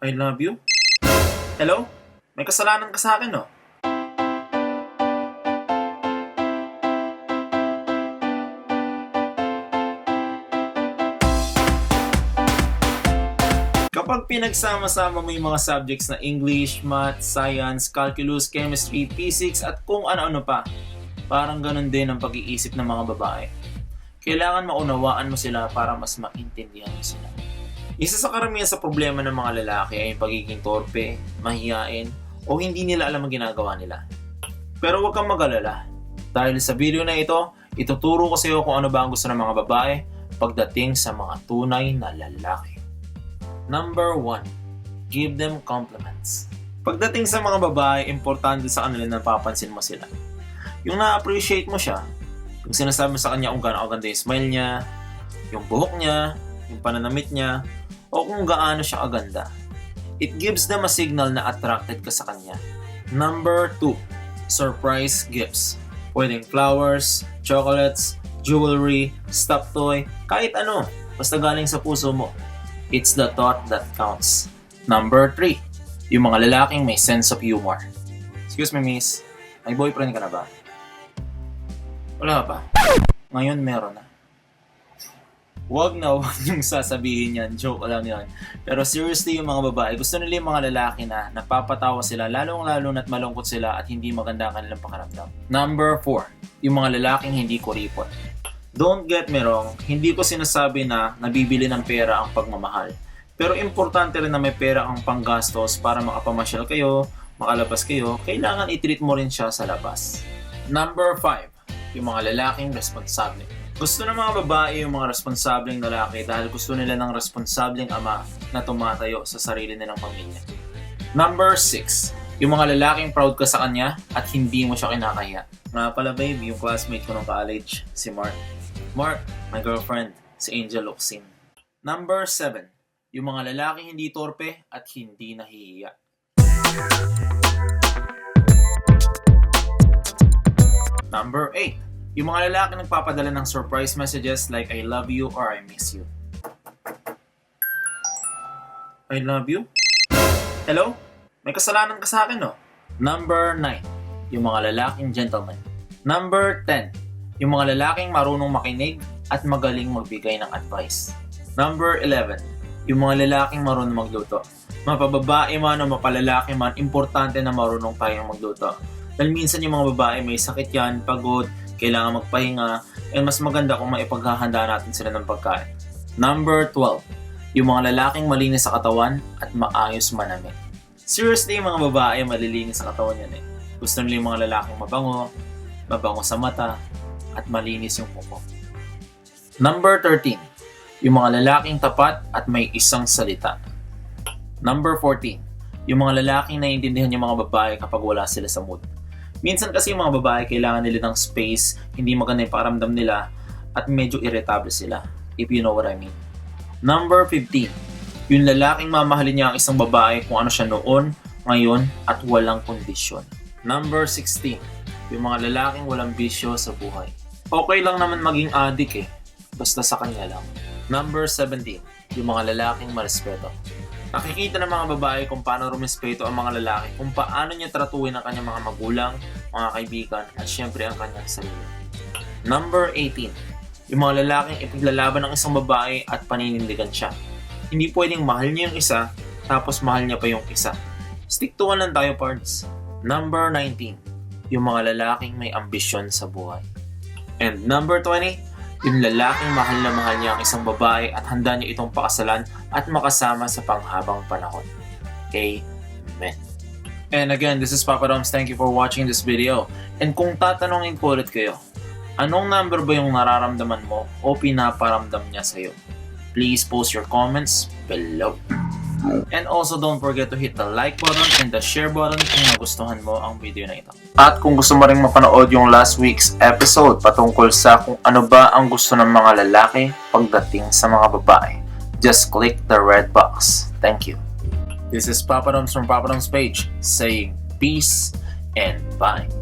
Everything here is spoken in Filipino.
I love you? Hello? May kasalanan ka sa akin, no? Kapag pinagsama-sama mo yung mga subjects na English, Math, Science, Calculus, Chemistry, Physics, at kung ano-ano pa, parang ganun din ang pag-iisip ng mga babae. Kailangan maunawaan mo sila para mas maintindihan mo sila. Isa sa karamihan sa problema ng mga lalaki ay pagiging torpe, mahihain, o hindi nila alam ang ginagawa nila. Pero huwag kang mag-alala. Dahil sa video na ito, ituturo ko sa iyo kung ano ba ang gusto ng mga babae pagdating sa mga tunay na lalaki. Number 1. Give them compliments. Pagdating sa mga babae, importante sa kanila na papansin mo sila. Yung na-appreciate mo siya, yung sinasabi mo sa kanya kung gaano kaganda yung smile niya, yung buhok niya, yung pananamit niya, o kung gaano siya kaganda. It gives them a signal na attracted ka sa kanya. Number 2. Surprise gifts. Pwedeng flowers, chocolates, jewelry, stuffed toy, kahit ano, basta galing sa puso mo. It's the thought that counts. Number 3. Yung mga lalaking may sense of humor. Excuse me, miss. May boyfriend ka na ba? Wala pa. Ngayon meron na. Huwag na huwag niyong sasabihin yan. Joke lang yan. Pero seriously, yung mga babae, gusto nila yung mga lalaki na napapatawa sila, lalong-lalo na't malungkot sila at hindi maganda ang kanilang pakaramdam. Number 4. Yung mga lalaking hindi kuripot. Don't get me wrong, hindi ko sinasabi na nabibili ng pera ang pagmamahal. Pero importante rin na may pera ang panggastos para makapamasyal kayo, makalabas kayo, kailangan i-treat mo rin siya sa labas. Number 5. Yung mga lalaking responsable. Gusto ng mga babae yung mga responsableng lalaki dahil gusto nila ng responsableng ama na tumatayo sa sarili nilang pamilya. Number 6. Yung mga lalaking proud ka sa kanya at hindi mo siya kinakaya. Nga pala babe, yung classmate ko ng college, si Mark. Mark, my girlfriend, si Angel Locsin. Number 7. Yung mga lalaking hindi torpe at hindi nahihiya. Number 8. Yung mga lalaki nagpapadala ng surprise messages like I love you or I miss you. I love you? Hello? May kasalanan ka sa akin, no? Number 9. Yung mga lalaking gentleman. Number 10. Yung mga lalaking marunong makinig at magaling magbigay ng advice. Number 11. Yung mga lalaking marunong magluto. Mapababae man o mapalalaki man, importante na marunong tayong magluto. Dahil minsan yung mga babae may sakit yan, pagod, kailangan magpahinga, and mas maganda kung maipaghahanda natin sila ng pagkain. Number 12. Yung mga lalaking malinis sa katawan at maayos manamit. Seriously, yung mga babae malilinis sa katawan yan eh. Gusto nila yung mga lalaking mabango, mabango sa mata, at malinis yung kuko. Number 13. Yung mga lalaking tapat at may isang salita. Number 14. Yung mga lalaking naiintindihan yung mga babae kapag wala sila sa mood. Minsan kasi yung mga babae kailangan nila ng space, hindi maganda yung paramdam nila, at medyo irritable sila, if you know what I mean. Number 15. Yung lalaking mamahalin niya ang isang babae kung ano siya noon, ngayon, at walang kondisyon. Number 16. Yung mga lalaking walang bisyo sa buhay. Okay lang naman maging adik eh, basta sa kanya lang. Number 17. Yung mga lalaking marespeto. Nakikita ng mga babae kung paano rumespeto ang mga lalaki, kung paano niya tratuhin ang kanyang mga magulang, mga kaibigan, at syempre ang kanyang sarili. Number 18. Yung mga lalaking ipaglalaban ng isang babae at paninindigan siya. Hindi pwedeng mahal niya yung isa, tapos mahal niya pa yung isa. Stick to one lang tayo, parts. Number 19. Yung mga lalaking may ambisyon sa buhay. And number 20, yung lalaking mahal na mahal niya ang isang babae at handa niya itong pakasalan at makasama sa panghabang panahon. Amen. And again, this is Papa Doms. Thank you for watching this video. And kung tatanungin ko ulit kayo, anong number ba yung nararamdaman mo o pinaparamdam niya sa'yo? Please post your comments below. And also don't forget to hit the like button and the share button kung nagustuhan mo ang video na ito. At kung gusto mo rin mapanood yung last week's episode patungkol sa kung ano ba ang gusto ng mga lalaki pagdating sa mga babae, just click the red box. Thank you. This is Papa Doms from Papa Doms page saying peace and bye.